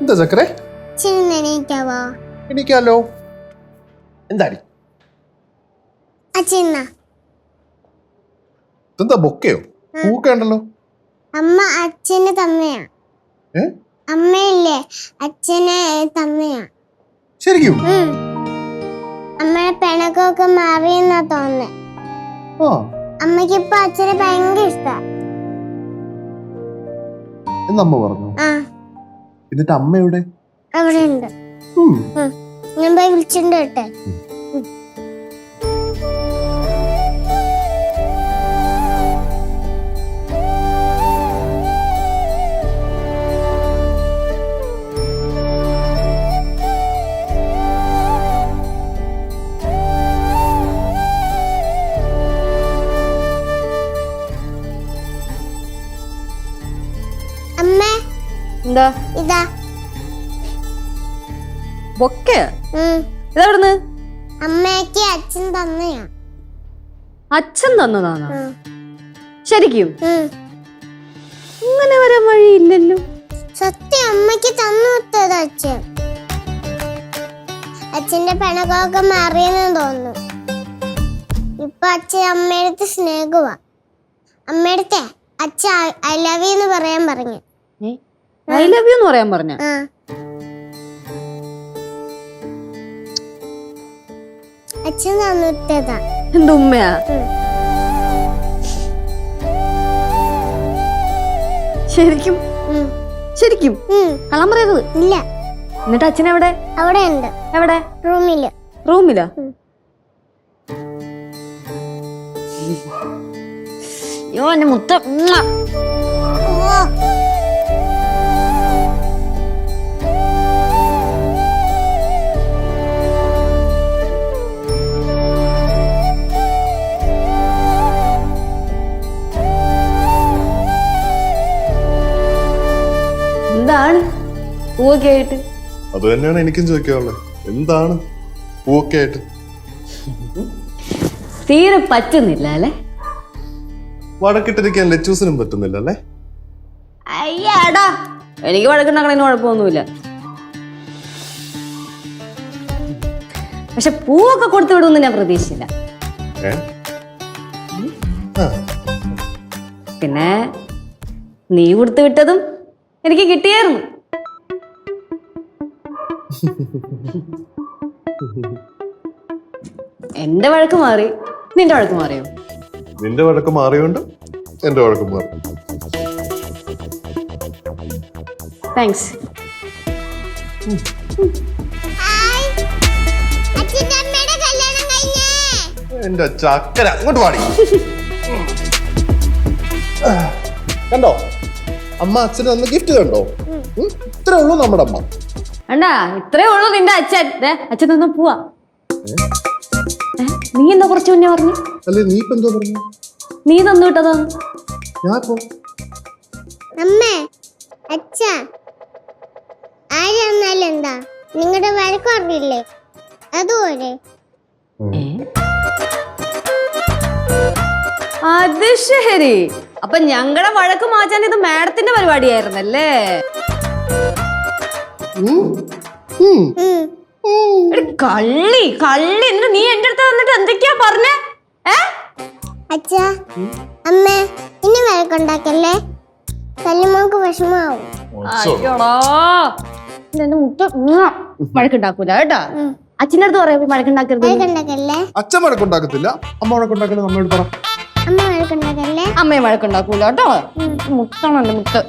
എന്താ ചക്കരെ? എണീക്കാവോ? എനിക്കല്ലോ എന്താടി? അച്ഛന ഇതെന്താ ബൊക്കയോ? പൂക്കേണ്ടല്ലോ അമ്മ അച്ഛന് തന്നെയാ. അമ്മയില്ലേ? അച്ഛനെ തന്നെയാ. ശരിക്കും. അമ്മയുടെ പിണക്കമൊക്കെ മാറിയെന്നാ തോന്നുന്നേ. ആ. അമ്മയ്ക്ക് ഇപ്പൊ അച്ഛനെ ഭയങ്കര എന്നമ്മ പറഞ്ഞു. ആ. എന്നിട്ട് അമ്മയുടെ അവിടെ ഉണ്ട്. ഞാൻ പോയി വിളിച്ചിട്ടുണ്ട് കേട്ടെ. എന്താ? ഇതാ. ബൊക്കെ. ഇതെവിടുന്ന്? അമ്മയ്ക്ക് അച്ഛൻ തന്നെയാ. അച്ഛൻ തന്നതാണോ? ശരിക്കും? ഉം. അങ്ങനെ വരാൻ വഴിയില്ലല്ലോ. സത്യം അമ്മയ്ക്ക് തന്നു വിട്ടത് അച്ഛൻ. അച്ഛന്റെ പിണക്കമൊക്കെ മാറിയെന്ന് തോന്നുന്നു. ഇപ്പൊ അച്ഛൻ അമ്മയടുത്ത് സ്നേഹമാ അമ്മയടുത്തെ അച്ഛൻ ഐ ലവ് യു എന്ന് പറയാൻ പറഞ്ഞു. ഐ ലവ് യു എന്ന് പറയാൻ പറഞ്ഞ. അച്ഛൻ തന്നു എന്റെ ഉമ്മയാ. ശരിക്കും? ശരിക്കും. കള്ളം പറയരുത്. ഇല്ല. എന്നിട്ട് അച്ഛൻ എവിടെ? അവിടെ ഉണ്ട് എവിടെ? റൂമിൽ. റൂമിലാ? യോ എന്റെ മുത്ത ഓ എന്താണ്? പൂവൊക്കെ ആയിട്ട്. അത് തന്നെയാണ് എനിക്കും ചോദിക്കാറുള്ളത് എന്താണ് പൂവൊക്കെ ആയിട്ട്? തീരെ പറ്റുന്നില്ല അല്ലേ? വടക്കിട്ടിരിക്കാൻ ലച്ചൂസിനും പറ്റുന്നില്ല അല്ലേ? അയ്യാടാ. എനിക്ക് വഴക്കുണ്ടാക്കണതിന് കുഴപ്പമൊന്നുമില്ല. പക്ഷെ പൂവൊക്കെ കൊടുത്തു വിടുമെന്ന് ഞാൻ പ്രതീക്ഷിച്ചില്ല. പിന്നെ നീ കൊടുത്തു വിട്ടതും എനിക്ക് കിട്ടിയായിരുന്നു. എന്റെ വഴക്ക് മാറി. നിന്റെ വഴക്ക് മാറിയോ? നിന്റെ വഴക്ക് മാറിയോണ്ട് എന്റെ വഴക്ക് മാറി. Thanks hi. അച്ഛന്റെ അമ്മയുടെ കല്യാണം കഴിഞ്ഞേ. എന്റെ ചക്കര അങ്ങോട്ട് പാടി കണ്ടോ? അമ്മ അച്ഛന് തന്ന ഗിഫ്റ്റ് കണ്ടോ? ഇത്രേ ഉള്ളൂ നമ്മുടെ അമ്മ. അണ്ടാ ഇത്രേ ഉള്ളൂ നിന്റെ അച്ഛൻ. ദേ, അച്ഛൻ തന്ന പോവാ നീ എന്താ കുറച്ച് മുന്നേ പറഞ്ഞു? അല്ലേ നീ ഇപ്പൊ എന്തോ പറഞ്ഞു? നീ തന്നു വിട്ടതാ. ഞാൻ പോ അമ്മേ അച്ഛ. ആര് എന്താ? നിങ്ങളുടെ വഴക്ക് അറിയില്ലേ അതുപോലെ? അത് ശരി. അപ്പൊ ഞങ്ങളുടെ വഴക്ക് മാറ്റാൻ ഇത് മാഡത്തിന്റെ പരിപാടിയായിരുന്നല്ലേ. കള്ളി കള്ളി. എന്നിട്ട് നീ എന്റെ അടുത്ത് വന്നിട്ട് എന്തൊക്കെയാ പറഞ്ഞേ? ഏ? അച്ഛാ അമ്മേ ഇനി വഴക്കുണ്ടാക്കല്ലേ കല്ലുമോക്ക് വിഷമാവും അയ്യോടാ. എന്റെ മുട്ട വഴക്കുണ്ടാക്കൂല കേട്ടോ. അച്ഛന്റെ അടുത്ത് പറയാ വഴക്കുണ്ടാക്കരുത്. അച്ഛൻ വഴക്കുണ്ടാക്കത്തില്ല. അമ്മ വഴക്കുണ്ടാക്കൽ നമ്മളോട് പറ. അമ്മ അമ്മയും വഴക്കുണ്ടാക്കൂല കേട്ടോ. മുത്താണല്ലോ മുട്ട്